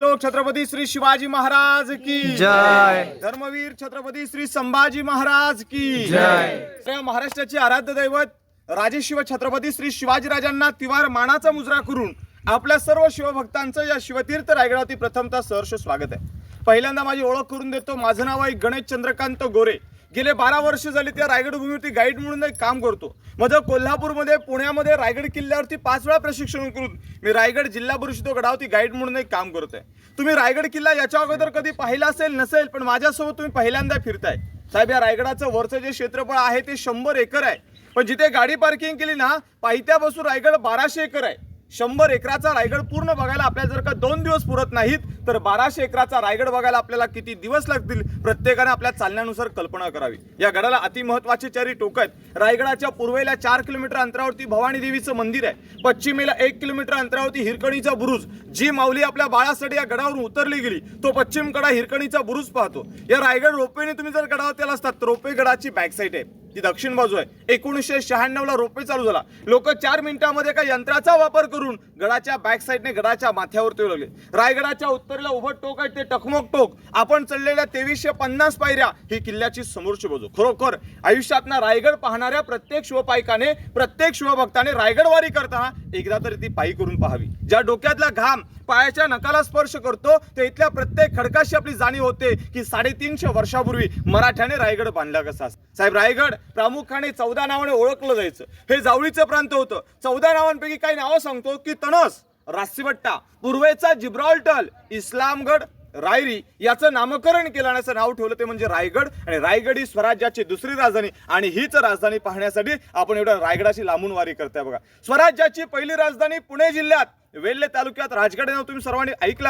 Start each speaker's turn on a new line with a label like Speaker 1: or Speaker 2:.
Speaker 1: लोक छत्रपती श्री शिवाजी महाराज की
Speaker 2: जय.
Speaker 1: धर्मवीर छत्रपती श्री संभाजी महाराज की
Speaker 2: जय.
Speaker 1: महाराष्ट्राचे आराध्य दैवत राजेशिव छत्रपती श्री शिवाजीराजांना तिवार मानाचा मुजरा करून आपल्या सर्व शिवभक्तांचं या शिवतीर्थ रायगडावरती प्रथमतः सहर्ष स्वागत आहे पहिल्यांदा माझी ओळख करून देतो माझं नाव आहे गणेश चंद्रकांत गोरे गेले बारा वर्ष झाली त्या रायगड भूमीवरती गाईड म्हणून एक काम करतो. माझं कोल्हापूरमध्ये पुण्यामध्ये रायगड किल्ल्यावरती पाच वेळा प्रशिक्षण करून मी रायगड जिल्हा परिषद गडावरती गाईड म्हणून एक काम आहे. तुम्ही रायगड किल्ला याच्या अगोदर कधी पाहिला असेल नसेल पण माझ्यासोबत तुम्ही पहिल्यांदा फिरताय. साहेब या रायगडाचं वरचं जे क्षेत्रफळ आहे ते शंभर एकर आहे. पण जिथे गाडी पार्किंग केली ना पायथ्यापासून रायगड बाराशे एकर आहे. शंभर एकराचा रायगड पूर्ण बघायला आपल्याला जर का दोन दिवस पुरत नाहीत तर बाराशे एकराचा रायगड बघायला आपल्याला किती दिवस लागतील प्रत्येकाने आपल्या चालण्यानुसार कल्पना करावी. या गडाला अतिमहत्वाचे चारी टोक आहेत. रायगडाच्या पूर्वेला चार किलोमीटर अंतरावरती भवानी देवीचं मंदिर आहे. पश्चिमेला एक किलोमीटर अंतरावरती हिरकणीचा बुरुज जी माऊली आपल्या बाळासाठी या गडावरून उतरली गेली तो पश्चिम कडा हिरकणीचा बुरुज पाहतो. या रायगड रोपवेने तुम्ही जर गडावर आला असतात तर रोपवे गडाची बॅक साईड आहे. ती दक्षिण बाजू आहे. एकोणीसशे शहाण्णव ला रोपवे चालू झाला. लोक चार मिनिटांमध्ये एका यंत्राचा वापर करून गडाच्या बॅक साईडने गडाच्या माथ्यावरती येऊ लागले रायगडाच्या उत्तरेला उभं टोक आहे ते टकमक टोक. आपण चढलेल्या तेवीसशे पन्नास पायऱ्या ही किल्ल्याची समोरची बाजू. खरोखर आयुष्यात ना रायगड पाहणाऱ्या प्रत्येक शिवपायकाने प्रत्येक शिवभक्ताने रायगडवारी करताना एकदा तरी ती पायी करून पाहावी. ज्या डोक्यातला घाम पायाच्या नकाला स्पर्श करतो ते इथल्या प्रत्येक खडकाशी आपली जाणीव होते की साडेतीनशे वर्षापूर्वी मराठ्याने रायगड बांधला कसा. साहेब रायगड प्रामुख्याने चौदा नावाने ओळखलं जायचं. हे जावळीचं प्रांत होतं. चौदा नावांपैकी काही नावं सांगतो की तणस रासीवट्टा पूर्वेचा जिब्रॉल्टल इस्लामगड रायरी याचं नामकरण केलं आणि असं नाव ठेवलं ते म्हणजे रायगड. आणि रायगड ही स्वराज्याची दुसरी राजधानी आणि हीच राजधानी पाहण्यासाठी आपण एवढ्या रायगडाची लांबून वारी करताय बघा. स्वराज्याची पहिली राजधानी पुणे जिल्ह्यात वेल्हे तालुक्यात राजगड नाव तुम्ही सर्वांनी ऐकलं